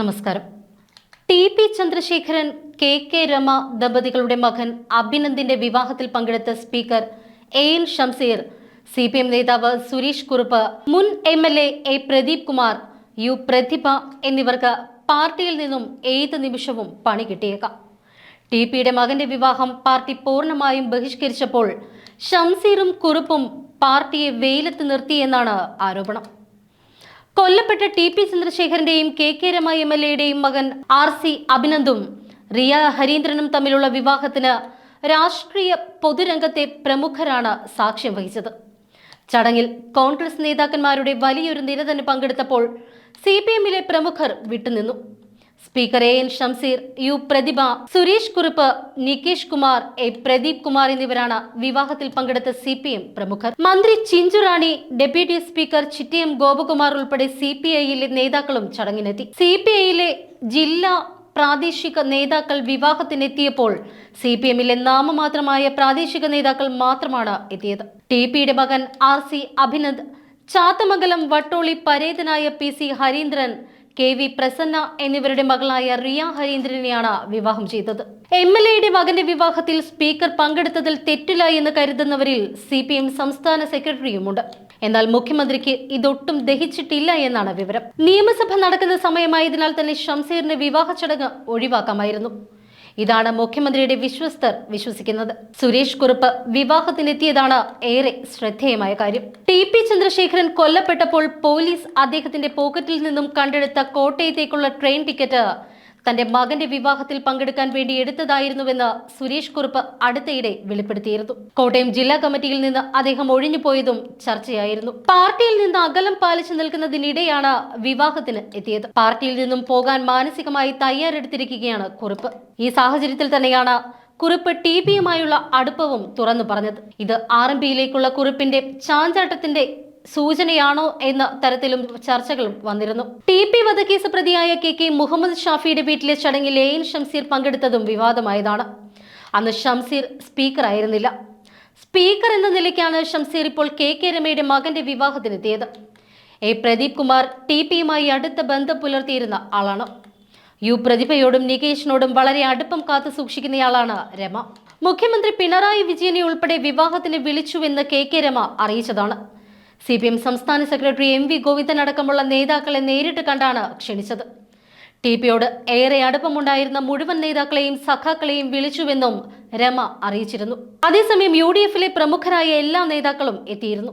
നമസ്കാരം. T P Chandrasekharan K K Rama ദമ്പതികളുടെ മകൻ അഭിനന്ദിന്റെ വിവാഹത്തിൽ പങ്കെടുത്ത speaker A N Shamseer C P M നേതാവ് സുരേഷ് കുറുപ്പ് മുൻ M L A A Pradeep Kumar U Prathibha എന്നിവർക്ക് പാർട്ടിയിൽ നിന്നും ഏത് നിമിഷവും പണി കിട്ടിയേക്കാം. ടി പിയുടെ മകന്റെ വിവാഹം പാർട്ടി പൂർണമായും ബഹിഷ്കരിച്ചപ്പോൾ ഷംസീറും കുറുപ്പും പാർട്ടിയെ വെയിലത്ത് നിർത്തിയെന്നാണ് ആരോപണം. കൊല്ലപ്പെട്ട T P ചന്ദ്രശേഖരന്റെയും K K Rama M L എയുടെയും മകൻ ആർ സി അഭിനന്ദും റിയ ഹരീന്ദ്രനും തമ്മിലുള്ള വിവാഹത്തിന് രാഷ്ട്രീയ പൊതുരംഗത്തെ പ്രമുഖരാണ് സാക്ഷ്യം വഹിച്ചത്. ചടങ്ങിൽ കോൺഗ്രസ് നേതാക്കന്മാരുടെ വലിയൊരു നിര തന്നെ പങ്കെടുത്തപ്പോൾ സി പി എമ്മിലെ പ്രമുഖർ വിട്ടുനിന്നു. Speaker A N Shamseer U Prathibha Suresh Kurup Nikesh Kumar A Pradeep Kumar എന്നിവരാണ് വിവാഹത്തിൽ പങ്കെടുത്ത സി പി എം പ്രമുഖർ. മന്ത്രി ചിഞ്ചുറാണി ഡെപ്യൂട്ടി സ്പീക്കർ ചിറ്റിയം ഗോപകുമാർ ഉൾപ്പെടെ സി പി ഐയിലെ നേതാക്കളും ചടങ്ങിനെത്തി. സി പി ഐയിലെ ജില്ലാ പ്രാദേശിക നേതാക്കൾ വിവാഹത്തിനെത്തിയപ്പോൾ സി പി എമ്മിലെ നാമമാത്രമായ പ്രാദേശിക നേതാക്കൾ മാത്രമാണ് എത്തിയത്. ടി പിയുടെ മകൻ ആർ സി അഭിനന്ദ് ചാത്തമംഗലം വട്ടോളി പരേതനായ P C Harindran K V Prasanna എന്നിവരുടെ മകളായ റിയ ഹരീന്ദ്രനെയാണ് വിവാഹം ചെയ്തത്. എം എൽ എയുടെ മകന്റെ വിവാഹത്തിൽ സ്പീക്കർ പങ്കെടുത്തതിൽ തെറ്റില്ല എന്ന് കരുതുന്നവരിൽ സി പി എം സംസ്ഥാന സെക്രട്ടറിയുമുണ്ട്. എന്നാൽ മുഖ്യമന്ത്രിക്ക് ഇതൊട്ടും ദഹിച്ചിട്ടില്ല എന്നാണ് വിവരം. നിയമസഭ നടക്കുന്ന സമയമായതിനാൽ തന്നെ ഷംസീറിന്റെ വിവാഹ ചടങ്ങ് ഒഴിവാക്കാമായിരുന്നു. ഇതാണ് മുഖ്യമന്ത്രിയുടെ വിശ്വസ്തർ വിശ്വസിക്കുന്നത്. സുരേഷ് കുറുപ്പ് വിവാഹത്തിനെത്തിയതാണ് ഏറെ ശ്രദ്ധേയമായ കാര്യം. ടി പി ചന്ദ്രശേഖരൻ കൊല്ലപ്പെട്ടപ്പോൾ പോലീസ് അദ്ദേഹത്തിന്റെ പോക്കറ്റിൽ നിന്നും കണ്ടെടുത്ത കോട്ടയത്തേക്കുള്ള ട്രെയിൻ ടിക്കറ്റ് തന്റെ മകന്റെ വിവാഹത്തിൽ പങ്കെടുക്കാൻ വേണ്ടി എടുത്തതായിരുന്നുവെന്ന് സുരേഷ് കുറുപ്പ് അടുത്തയിടെ വെളിപ്പെടുത്തിയിരുന്നു. കോട്ടയം ജില്ലാ കമ്മിറ്റിയിൽ നിന്ന് അദ്ദേഹം ഒഴിഞ്ഞുപോയതും ചർച്ചയായിരുന്നു. പാർട്ടിയിൽ നിന്ന് അകലം പാലിച്ചു നിൽക്കുന്നതിനിടെയാണ് വിവാഹത്തിന് എത്തിയത്. പാർട്ടിയിൽ നിന്നും പോകാൻ മാനസികമായി തയ്യാറെടുത്തിരിക്കുകയാണ് കുറുപ്പ്. ഈ സാഹചര്യത്തിൽ തന്നെയാണ് കുറിപ്പ് ടി പിയുമായുള്ള അടുപ്പവും തുറന്നു പറഞ്ഞത്. ഇത് ആർ എം പിയിലേക്കുള്ള കുറിപ്പിന്റെ ചാഞ്ചാട്ടത്തിന്റെ സൂചനയാണോ എന്ന തരത്തിലും ചർച്ചകളും വന്നിരുന്നു. ടി പി വധക്കേസ് പ്രതിയായ കെ കെ മുഹമ്മദ് ഷാഫിയുടെ വീട്ടിലെ ചടങ്ങിൽ എ എൻ ഷംസീർ പങ്കെടുത്തതും വിവാദമായതാണ്. അന്ന് ഷംസീർ സ്പീക്കറായിരുന്നില്ല സ്പീക്കർ എന്ന നിലയ്ക്കാണ് ഷംസീർ ഇപ്പോൾ കെ കെ രമയുടെ മകന്റെ വിവാഹത്തിനെത്തിയത്. എ പ്രദീപ് കുമാർ ടി പിയുമായി അടുത്ത ബന്ധം പുലർത്തിയിരുന്ന ആളാണ്. യു പ്രതിഭയോടും നികേഷിനോടും വളരെ അടുപ്പം കാത്തു സൂക്ഷിക്കുന്നയാളാണ് രമ. മുഖ്യമന്ത്രി പിണറായി വിജയനെ ഉൾപ്പെടെ വിവാഹത്തിന് വിളിച്ചുവെന്ന് കെ കെ രമ അറിയിച്ചതാണ്. സി പി എം സംസ്ഥാന സെക്രട്ടറി എം വി ഗോവിന്ദൻ അടക്കമുള്ള നേതാക്കളെ നേരിട്ട് കണ്ടാണ് ക്ഷണിച്ചത്. ടി പിയോട് ഏറെ അടുപ്പമുണ്ടായിരുന്ന മുഴുവൻ നേതാക്കളെയും സഖാക്കളെയും വിളിച്ചുവെന്നും രമ അറിയിച്ചിരുന്നു. അതേസമയം യു ഡി എഫിലെ പ്രമുഖരായ എല്ലാ നേതാക്കളും എത്തിയിരുന്നു.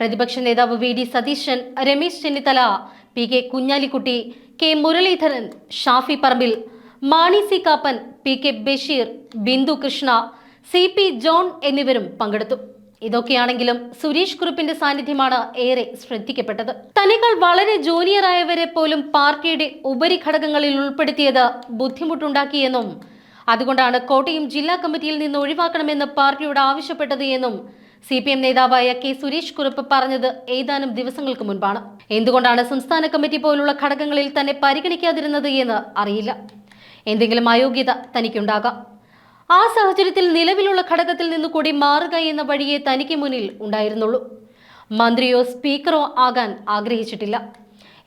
പ്രതിപക്ഷ നേതാവ് V D Satheesan Ramesh Chennithala P K Kunhalikutty K Muraleedharan Shafi Parambil Mani C Kappan P K Basheer Bindu Krishna C P John എന്നിവരും പങ്കെടുത്തു. ഇതൊക്കെയാണെങ്കിലും സുരേഷ് കുറുപ്പിന്റെ സാന്നിധ്യമാണ് ഏറെ ശ്രദ്ധിക്കപ്പെട്ടത്. തന്നെക്കാൾ വളരെ ജൂനിയറായവരെ പോലും പാർട്ടിയുടെ ഉപരിഘടകങ്ങളിൽ ഉൾപ്പെടുത്തിയത് ബുദ്ധിമുട്ടുണ്ടാക്കിയെന്നും അതുകൊണ്ടാണ് കോട്ടയം ജില്ലാ കമ്മിറ്റിയിൽ നിന്ന് ഒഴിവാക്കണമെന്ന് പാർട്ടിയോട് ആവശ്യപ്പെട്ടത് എന്നും സി പി എം നേതാവായ കെ സുരേഷ് കുറുപ്പ് പറഞ്ഞത് ഏതാനും ദിവസങ്ങൾക്ക് മുൻപാണ്. എന്തുകൊണ്ടാണ് സംസ്ഥാന കമ്മിറ്റി പോലുള്ള ഘടകങ്ങളിൽ തന്നെ പരിഗണിക്കാതിരുന്നത് എന്ന് അറിയില്ല. എന്തെങ്കിലും അയോഗ്യത തനിക്കുണ്ടാകാം. ആ സാഹചര്യത്തിൽ നിലവിലുള്ള ഘടകത്തിൽ നിന്ന് കൂടി മാറുക എന്ന വഴിയെ തനിക്ക് മുന്നിൽ ഉണ്ടായിരുന്നുള്ളൂ. മന്ത്രിയോ സ്പീക്കറോ ആകാൻ ആഗ്രഹിച്ചിട്ടില്ല.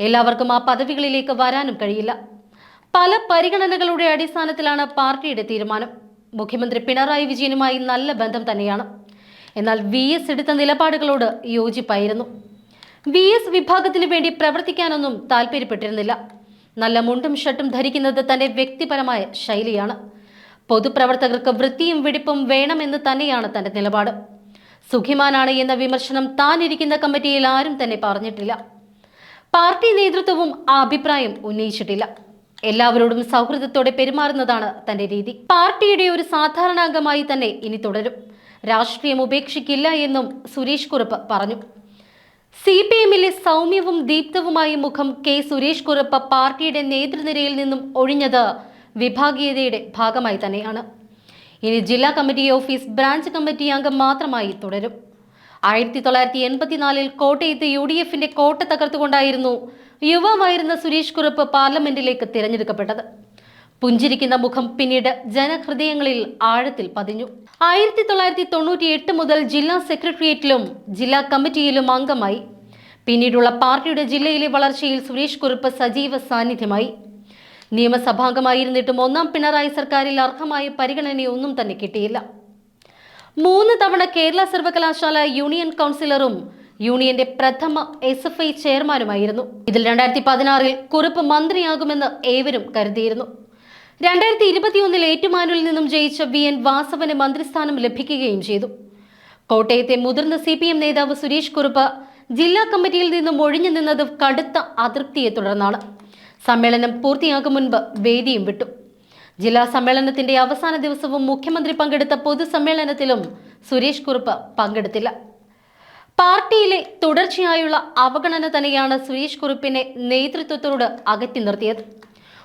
എല്ലാവർക്കും ആ പദവികളിലേക്ക് വരാനും കഴിയില്ല. പല പരിഗണനകളുടെ അടിസ്ഥാനത്തിലാണ് പാർട്ടിയുടെ തീരുമാനം. മുഖ്യമന്ത്രി പിണറായി വിജയനുമായി നല്ല ബന്ധം തന്നെയാണ്. എന്നാൽ വി എസ് എടുത്ത നിലപാടുകളോട് യോജിപ്പായിരുന്നു. വി എസ് വിഭാഗത്തിന് വേണ്ടി പ്രവർത്തിക്കാനൊന്നും താല്പര്യപ്പെട്ടിരുന്നില്ല. നല്ല മുണ്ടും ഷർട്ടും ധരിക്കുന്നത് തന്റെ വ്യക്തിപരമായ ശൈലിയാണ്. പൊതുപ്രവർത്തകർക്ക് വൃത്തിയും വെടിപ്പും വേണമെന്ന് തന്നെയാണ് തന്റെ നിലപാട്. സുഖിമാനാണ് എന്ന വിമർശനം താൻ ഇരിക്കുന്ന കമ്മിറ്റിയിൽ ആരും തന്നെ പറഞ്ഞിട്ടില്ല. പാർട്ടി നേതൃത്വവും ആ അഭിപ്രായം ഉന്നയിച്ചിട്ടില്ല. എല്ലാവരോടും സൗഹൃദത്തോടെ പെരുമാറുന്നതാണ് തന്റെ രീതി. പാർട്ടിയുടെ ഒരു സാധാരണ അംഗമായി തന്നെ ഇനി തുടരും. രാഷ്ട്രീയം ഉപേക്ഷിക്കില്ല എന്നും സുരേഷ് കുറുപ്പ് പറഞ്ഞു. സി പി എമ്മിലെ സൗമ്യവും ദീപ്തവുമായ മുഖം കെ സുരേഷ് കുറുപ്പ് പാർട്ടിയുടെ നേതൃനിരയിൽ നിന്നും ഒഴിഞ്ഞത് വിഭാഗീയതയുടെ ഭാഗമായി തന്നെയാണ്. ഇനി ജില്ലാ കമ്മിറ്റി ഓഫീസ് ബ്രാഞ്ച് കമ്മിറ്റി അംഗം മാത്രമായി തുടരും. ആയിരത്തി തൊള്ളായിരത്തി എൺപത്തിനാലിൽ കോട്ടയത്ത് യു ഡി എഫിന്റെ കോട്ട തകർത്തുകൊണ്ടായിരുന്നു യുവാവായിരുന്ന സുരേഷ് കുറുപ്പ് പാർലമെന്റിലേക്ക് തിരഞ്ഞെടുക്കപ്പെട്ടത്. പുഞ്ചിരിക്കുന്ന മുഖം പിന്നീട് ജനഹൃദയങ്ങളിൽ ആഴത്തിൽ പതിഞ്ഞു. ആയിരത്തി തൊള്ളായിരത്തി തൊണ്ണൂറ്റി എട്ട് മുതൽ ജില്ലാ സെക്രട്ടേറിയറ്റിലും ജില്ലാ കമ്മിറ്റിയിലും അംഗമായി. പിന്നീടുള്ള പാർട്ടിയുടെ ജില്ലയിലെ വളർച്ചയിൽ സുരേഷ് കുറുപ്പ് സജീവ സാന്നിധ്യമായി. നിയമസഭാംഗമായിരുന്നിട്ടും ഒന്നാം പിണറായി സർക്കാരിൽ അർഹമായ പരിഗണനയൊന്നും തന്നെ കിട്ടിയില്ല. മൂന്ന് തവണ കേരള സർവകലാശാല യൂണിയൻ കൗൺസിലറും യൂണിയന്റെ പ്രഥമ എസ് എഫ് ഐ ചെയർമാനുമായിരുന്നു. ഇതിൽ രണ്ടായിരത്തി പതിനാറിൽ കുറുപ്പ് മന്ത്രിയാകുമെന്ന് ഏവരും കരുതിയിരുന്നു. രണ്ടായിരത്തി ഇരുപത്തിയൊന്നിൽ ഏറ്റുമാനൂരിൽ നിന്നും ജയിച്ച വി എൻ വാസവന് മന്ത്രിസ്ഥാനം ലഭിക്കുകയും ചെയ്തു. കോട്ടയത്തെ മുതിർന്ന സി പി എം നേതാവ് സുരേഷ് കുറുപ്പ് ജില്ലാ കമ്മിറ്റിയിൽ നിന്നും ഒഴിഞ്ഞു നിന്നത് കടുത്ത അതൃപ്തിയെ തുടർന്നാണ്. സമ്മേളനം പൂർത്തിയാകും മുൻപ് വേദിയും വിട്ടു. ജില്ലാ സമ്മേളനത്തിന്റെ അവസാന ദിവസവും മുഖ്യമന്ത്രി പങ്കെടുത്ത പൊതുസമ്മേളനത്തിലും സുരേഷ് കുറുപ്പ് പങ്കെടുത്തില്ല. പാർട്ടിയിലെ തുടർച്ചയായുള്ള അവഗണന തന്നെയാണ് സുരേഷ് കുറുപ്പിനെ നേതൃത്വത്തോട് അകറ്റി നിർത്തിയത്.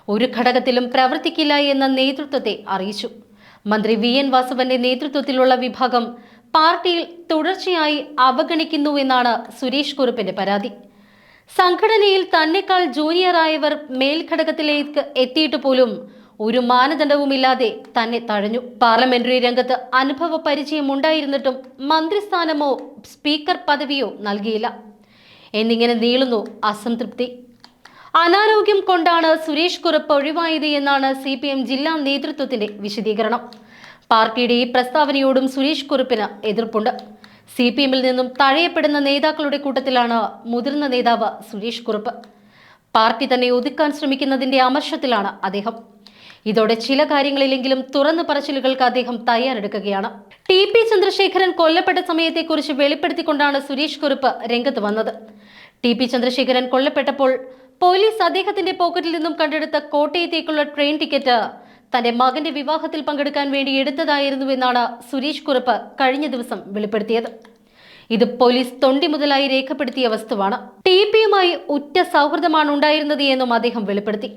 ഒരു ഘടകത്തിലും പ്രവർത്തിക്കില്ല എന്ന നേതൃത്വത്തെ അറിയിച്ചു. മന്ത്രി വി. എൻ. വാസവന്റെ നേതൃത്വത്തിലുള്ള വിഭാഗം പാർട്ടിയിൽ തുടർച്ചയായി അവഗണിക്കുന്നുവെന്നാണ് സുരേഷ് കുറുപ്പിന്റെ പരാതി. സംഘടനയിൽ തന്നെക്കാൾ ജൂനിയറായവർ മേൽഘടകത്തിലേക്ക് എത്തിയിട്ട് പോലും ഒരു മാനദണ്ഡവുമില്ലാതെ തന്നെ തഴഞ്ഞു. പാർലമെന്ററി രംഗത്ത് അനുഭവ പരിചയം ഉണ്ടായിരുന്നിട്ടും മന്ത്രിസ്ഥാനമോ സ്പീക്കർ പദവിയോ നൽകിയില്ല. എന്നിങ്ങനെ നീളുന്നു അസംതൃപ്തി. അനാരോഗ്യം കൊണ്ടാണ് സുരേഷ് കുറുപ്പ് ഒഴിവായത് എന്നാണ് സി പി എം ജില്ലാ നേതൃത്വത്തിന്റെ വിശദീകരണം. പാർട്ടിയുടെ ഈ പ്രസ്താവനയോടും സുരേഷ് കുറുപ്പിന് എതിർപ്പുണ്ട്. സി പി എമ്മിൽ നിന്നും തഴയപ്പെടുന്ന നേതാക്കളുടെ കൂട്ടത്തിലാണ് മുതിർന്ന നേതാവ് സുരേഷ് കുറുപ്പ്. പാർട്ടി തന്നെ ഒതുക്കാൻ ശ്രമിക്കുന്നതിന്റെ അമർഷത്തിലാണ് അദ്ദേഹം. ഇതോടെ ചില കാര്യങ്ങളിലെങ്കിലും തുറന്നു പറച്ചിലുകൾക്ക് അദ്ദേഹം തയ്യാറെടുക്കുകയാണ്. ടി പി ചന്ദ്രശേഖരൻ കൊല്ലപ്പെട്ട സമയത്തെക്കുറിച്ച് വെളിപ്പെടുത്തിക്കൊണ്ടാണ് സുരേഷ് കുറുപ്പ് രംഗത്ത് വന്നത്. ടി പി ചന്ദ്രശേഖരൻ കൊല്ലപ്പെട്ടപ്പോൾ പോലീസ് അദ്ദേഹത്തിന്റെ പോക്കറ്റിൽ നിന്നും കണ്ടെടുത്ത കോട്ടയത്തേക്കുള്ള ട്രെയിൻ ടിക്കറ്റ് തന്റെ മകന്റെ വിവാഹത്തിൽ പങ്കെടുക്കാൻ വേണ്ടി എടുത്തതായിരുന്നുവെന്നാണ് സുരേഷ് കുറുപ്പ് കഴിഞ്ഞ ദിവസം വെളിപ്പെടുത്തിയത്. ഇത് പോലീസ് തൊണ്ടി മുതലായി രേഖപ്പെടുത്തിയ വസ്തുവാണ്. ടി പിയുമായി ഉറ്റ സൗഹൃദമാണ് ഉണ്ടായിരുന്നത് എന്നും അദ്ദേഹം വെളിപ്പെടുത്തി.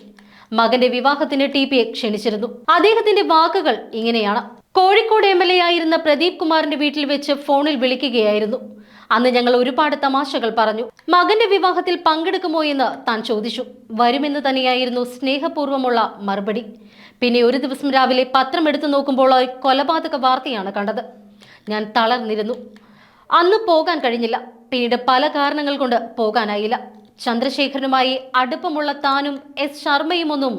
മകന്റെ വിവാഹത്തിന് ടി പിയെ ക്ഷണിച്ചിരുന്നു. അദ്ദേഹത്തിന്റെ വാക്കുകൾ ഇങ്ങനെയാണ്. കോഴിക്കോട് എം എൽ എ ആയിരുന്ന പ്രദീപ് കുമാറിന്റെ വീട്ടിൽ വെച്ച് ഫോണിൽ വിളിക്കുകയായിരുന്നു. അന്ന് ഞങ്ങൾ ഒരുപാട് തമാശകൾ പറഞ്ഞു. മകന്റെ വിവാഹത്തിൽ പങ്കെടുക്കുമോ എന്ന് താൻ ചോദിച്ചു. വരുമെന്ന് തന്നെയായിരുന്നു സ്നേഹപൂർവമുള്ള മറുപടി. പിന്നെ ഒരു ദിവസം രാവിലെ പത്രം എടുത്തു നോക്കുമ്പോൾ കൊലപാതക വാർത്തയാണ് കണ്ടത്. ഞാൻ തളർന്നിരുന്നു. അന്ന് പോകാൻ കഴിഞ്ഞില്ല. പിന്നീട് പല കാരണങ്ങൾ കൊണ്ട് പോകാനായില്ല. ചന്ദ്രശേഖരനുമായി അടുപ്പമുള്ള താനും എസ് ശർമ്മയും ഒന്നും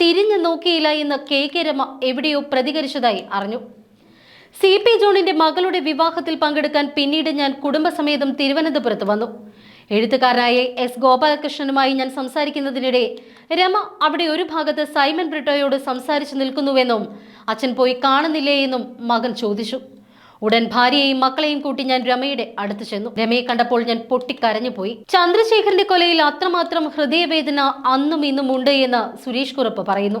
തിരിഞ്ഞു നോക്കിയില്ല എന്ന് കെ കെ രമ എവിടെയോ പ്രതികരിച്ചതായി അറിഞ്ഞു. സി പി ജോണിന്റെ മകളുടെ വിവാഹത്തിൽ പങ്കെടുക്കാൻ പിന്നീട് ഞാൻ കുടുംബസമേതം തിരുവനന്തപുരത്ത് വന്നു. എഴുത്തുകാരനായ എസ് ഗോപാലകൃഷ്ണനുമായി ഞാൻ സംസാരിക്കുന്നതിനിടെ രമ അവിടെ ഒരു ഭാഗത്ത് സൈമൺ ബ്രിട്ടോയോട് സംസാരിച്ചു നിൽക്കുന്നുവെന്നും അച്ഛൻ പോയി കാണുന്നില്ലേ എന്നും മകൻ ചോദിച്ചു. ഉടൻ ഭാര്യയെയും മക്കളെയും കൂട്ടി ഞാൻ രമയുടെ അടുത്ത് ചെന്നു. രമയെ കണ്ടപ്പോൾ ഞാൻ പൊട്ടിക്കരഞ്ഞു പോയി. ചന്ദ്രശേഖരന്റെ കൊലയിൽ അത്രമാത്രം ഹൃദയവേദന അന്നും ഇന്നും ഉണ്ട് എന്ന് സുരേഷ് കുറുപ്പ് പറയുന്നു.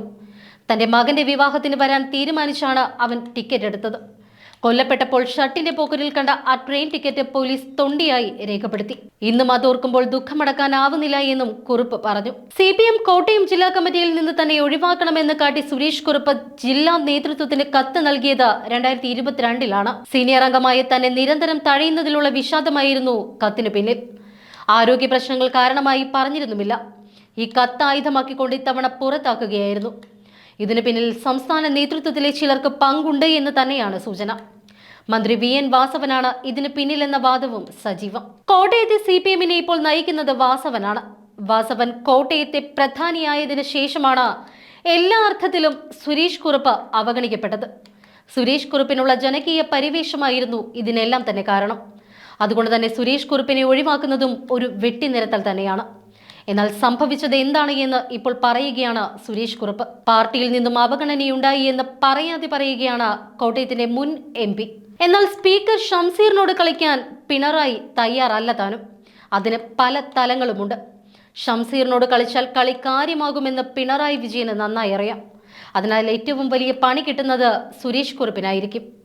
തന്റെ മകന്റെ വിവാഹത്തിന് വരാൻ തീരുമാനിച്ചാണ് അവൻ ടിക്കറ്റ് എടുത്തത്. കൊല്ലപ്പെട്ടപ്പോൾ ഷർട്ടിന്റെ പോക്കറ്റിൽ കണ്ട ആ ട്രെയിൻ ടിക്കറ്റ് പോലീസ് തൊണ്ടിയായി രേഖപ്പെടുത്തി. ഇന്നും അതോർക്കുമ്പോൾ ദുഃഖമടക്കാനാവുന്നില്ല എന്നും കുറുപ്പ് പറഞ്ഞു. സി പി എം കോട്ടയം ജില്ലാ കമ്മിറ്റിയിൽ നിന്ന് തന്നെ ഒഴിവാക്കണമെന്ന് കാട്ടി സുരേഷ് കുറുപ്പ് ജില്ലാ നേതൃത്വത്തിന് കത്ത് നൽകിയത് രണ്ടായിരത്തി ഇരുപത്തിരണ്ടിലാണ് സീനിയർ അംഗമായി തന്നെ നിരന്തരം തഴയുന്നതിലുള്ള വിഷാദമായിരുന്നു കത്തിന് പിന്നിൽ. ആരോഗ്യ പ്രശ്നങ്ങൾ കാരണമായി പറഞ്ഞിരുന്നുമില്ല. ഈ കത്ത് ആയുധമാക്കിക്കൊണ്ട് ഇത്തവണ പുറത്താക്കുകയായിരുന്നു. ഇതിന് പിന്നിൽ സംസ്ഥാന നേതൃത്വത്തിലെ ചിലർക്ക് പങ്കുണ്ട് എന്ന് തന്നെയാണ് സൂചന. മന്ത്രി വി. എൻ. വാസവനാണ് ഇതിന് പിന്നിലെന്ന വാദവും സജീവം. കോട്ടയത്തെ സി പി എമ്മിനെ ഇപ്പോൾ നയിക്കുന്നത് വാസവനാണ്. വാസവൻ കോട്ടയത്തെ പ്രധാനിയായതിനു ശേഷമാണ് എല്ലാ അർത്ഥത്തിലും സുരേഷ് കുറുപ്പ് അവഗണിക്കപ്പെട്ടത്. സുരേഷ് കുറുപ്പിനുള്ള ജനകീയ പരിവേഷമായിരുന്നു ഇതിനെല്ലാം തന്നെ കാരണം. അതുകൊണ്ട് തന്നെ സുരേഷ് കുറുപ്പിനെ ഒഴിവാക്കുന്നതും ഒരു വെട്ടിനിരത്തൽ തന്നെയാണ്. എന്നാൽ സംഭവിച്ചത് എന്താണ് എന്ന് ഇപ്പോൾ പറയുകയാണ് സുരേഷ് കുറുപ്പ്. പാർട്ടിയിൽ നിന്നും അവഗണനയുണ്ടായി എന്ന് പറയാതെ പറയുകയാണ് കോട്ടയത്തിന്റെ മുൻ എം എന്നാൽ സ്പീക്കർ ഷംസീറിനോട് കളിക്കാൻ പിണറായി തയ്യാറല്ല താനും. അതിന് പല തലങ്ങളുമുണ്ട്. ഷംസീറിനോട് കളിച്ചാൽ കളി കാര്യമാകുമെന്ന് പിണറായി വിജയന് നന്നായി അറിയാം. അതിനാൽ ഏറ്റവും വലിയ പണി കിട്ടുന്നത് സുരേഷ് കുറുപ്പിനായിരിക്കും.